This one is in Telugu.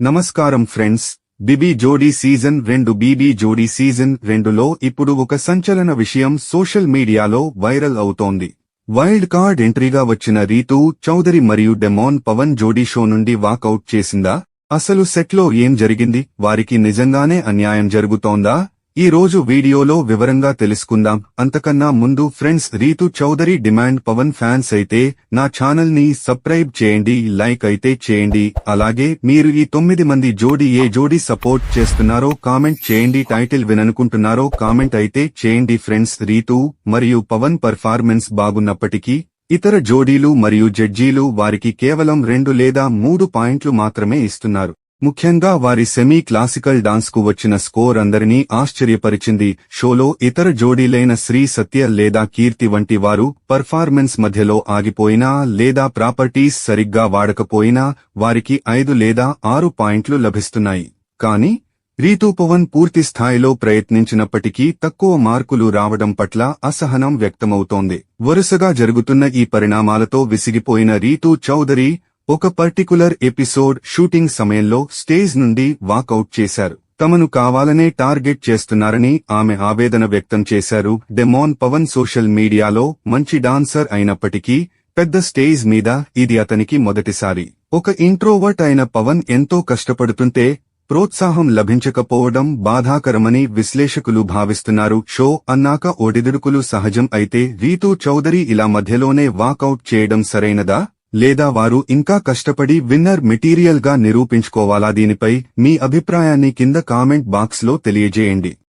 నమస్కారం ఫ్రెండ్స్ బిబీ జోడీ సీజన్ రెండు బీబీ జోడీ సీజన్ రెండులో ఇప్పుడు ఒక సంచలన విషయం సోషల్ మీడియాలో వైరల్ అవుతోంది. వైల్డ్ కార్డ్ ఎంట్రీగా వచ్చిన రీతూ చౌదరి మరియు డెమోన్ పవన్ జోడీ షో నుండి వాకౌట్ చేసిందా? అసలు సెట్లో ఏం జరిగింది? వారికి నిజంగానే అన్యాయం జరుగుతోందా? ఈ రోజు వీడియోలో వివరంగా తెలుసుకుందాం. అంతకన్నా ముందు friends Ritu Chaudhary demand Pawan fans అయితే నా ఛానల్ని సబ్స్క్రైబ్ చేయండి లైక్ అయితే చేయండి. అలాగే మీరు ఈ తొమ్మిది మంది జోడీ ఏ జోడీ సపోర్ట్ చేస్తున్నారో కామెంట్ చేయండి. టైటిల్ విననుకుంటున్నారో కామెంట్ అయితే చేయండి ఫ్రెండ్స్. రీతు మరియు పవన్ పర్ఫార్మెన్స్ బాగున్నప్పటికీ ఇతర జోడీలు మరియు జడ్జీలు వారికి కేవలం రెండు లేదా మూడు పాయింట్లు మాత్రమే ఇస్తున్నారు. ముఖ్యంగా వారి సెమీ క్లాసికల్ డాన్స్కు వచ్చిన స్కోర్ అందరినీ ఆశ్చర్యపరిచింది. షోలో ఇతర జోడీలైన శ్రీ సత్య లేదా కీర్తి వంటి వారు పర్ఫార్మెన్స్ మధ్యలో ఆగిపోయినా లేదా ప్రాపర్టీస్ సరిగ్గా వాడకపోయినా వారికి ఐదు లేదా ఆరు పాయింట్లు లభిస్తున్నాయి. కానీ రీతూ పవన్ పూర్తి స్థాయిలో ప్రయత్నించినప్పటికీ తక్కువ మార్కులు రావడం పట్ల అసహనం వ్యక్తమవుతోంది. వరుసగా జరుగుతున్న ఈ పరిణామాలతో విసిగిపోయిన రీతూ చౌదరి ఒక పర్టికులర్ ఎపిసోడ్ షూటింగ్ సమయంలో స్టేజ్ నుండి వాకౌట్ చేశారు. తమను కావాలనే టార్గెట్ చేస్తున్నారని ఆమె ఆవేదన వ్యక్తం చేశారు. డెమోన్ పవన్ సోషల్ మీడియాలో మంచి డాన్సర్ అయినప్పటికీ పెద్ద స్టేజ్ మీద ఇది అతనికి మొదటిసారి. ఒక ఇంట్రోవర్ట్ అయిన పవన్ ఎంతో కష్టపడుతుంటే ప్రోత్సాహం లభించకపోవడం బాధాకరమని విశ్లేషకులు భావిస్తున్నారు. షో అన్నాక ఒడిదుడుకులు సహజం అయితే రీతూ చౌదరి ఇలా మధ్యలోనే వాకౌట్ చేయడం సరైనదా? లేదా వారు ఇంకా కష్టపడి విన్నర్ మెటీరియల్గా నిరూపించుకోవాలా దీనిపై మీ అభిప్రాయాన్ని కింద కామెంట్ బాక్స్లో తెలియజేయండి.